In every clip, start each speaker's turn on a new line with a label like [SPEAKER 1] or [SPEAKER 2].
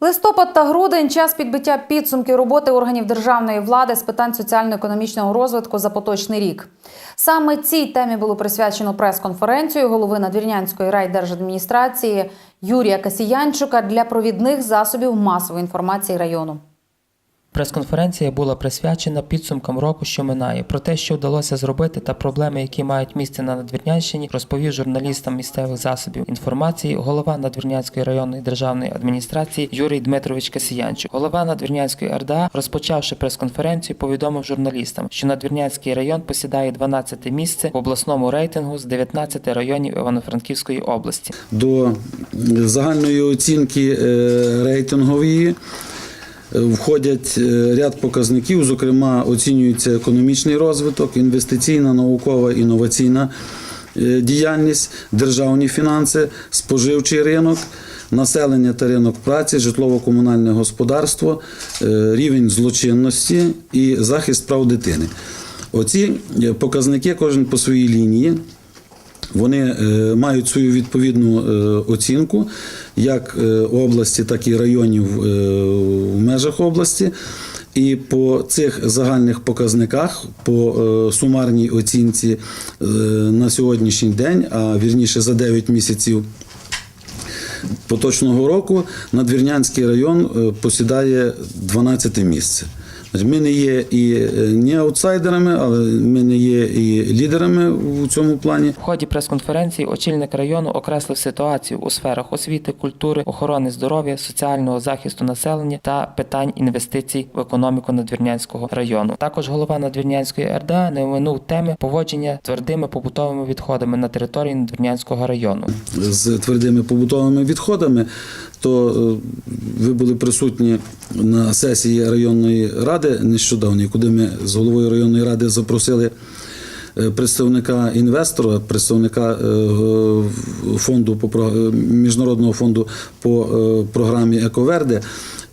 [SPEAKER 1] Листопад та грудень час підбиття підсумків роботи органів державної влади з питань соціально-економічного розвитку за поточний рік. Саме цій темі було присвячено прес-конференцію голови Надвірнянської райдержадміністрації Юрія Касіянчука для провідних засобів масової інформації району.
[SPEAKER 2] Прес-конференція була присвячена підсумкам року, що минає. Про те, що вдалося зробити, та проблеми, які мають місце на Надвірнянщині, розповів журналістам місцевих засобів інформації голова Надвірнянської районної державної адміністрації Юрій Дмитрович Касіянчук. Голова Надвірнянської РДА, розпочавши прес-конференцію, повідомив журналістам, що Надвірнянський район посідає 12 місце в обласному рейтингу з 19 районів Івано-Франківської області.
[SPEAKER 3] До загальної оцінки е, рейтингової входять е, ряд показників, зокрема, оцінюється економічний розвиток, інвестиційна, наукова, інноваційна е, діяльність, державні фінанси, споживчий ринок. Населення та ринок праці, житлово-комунальне господарство, е, рівень злочинності і захист прав дитини. Оці е, показники кожен по своїй лінії вони е, мають свою відповідну е, оцінку як е, області, так і районів е, межах області. І по цих загальних показниках, по е, сумарній оцінці е, на сьогоднішній день, а вірніше за 9 місяців поточного року, Надвірнянський район е, посідає 12 місце. Ми не є і е, не аутсайдерами, але ми не є і лідерами у цьому плані.
[SPEAKER 2] В ході прес-конференції очільник району окреслив ситуацію у сферах освіти, культури, охорони здоров'я, соціального захисту населення та питань інвестицій в економіку Надвірнянського району. Також голова Надвірнянської РДА не оминув теми поводження з твердими побутовими відходами на території Надвірнянського району.
[SPEAKER 3] з твердими побутовими відходами, то е, ви були присутні на сесії районної ради нещодавно, куди ми з головою районної ради запросили е, представника інвестора, представника е, фонду по міжнародного фонду по програмі Ековерде.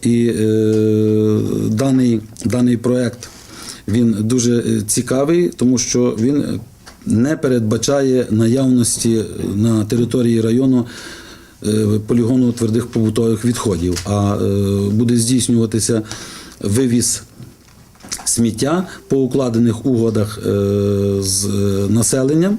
[SPEAKER 3] І даний, даний проект він дуже цікавий, тому що він не передбачає наявності на території району полігону твердих побутових відходів, а е, буде здійснюватися вивіз сміття по укладених угодах е, з е, населенням.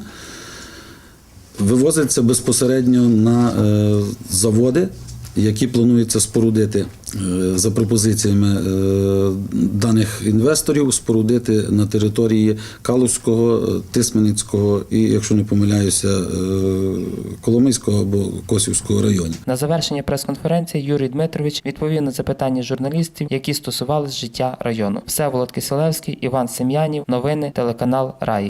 [SPEAKER 3] Вивозиться безпосередньо на е, заводи, які планується спорудити е, за пропозиціями е, даних інвесторів, спорудити на території Калузького, е, Тисменницького і, якщо не помиляюся, Коломийського або Косівського районів.
[SPEAKER 2] На завершення прес-конференції Юрій Дмитрович відповів на запитання журналістів, які стосувались життя району. Всеволод Киселевський, Іван Сем'янів, новини, телеканал Раї.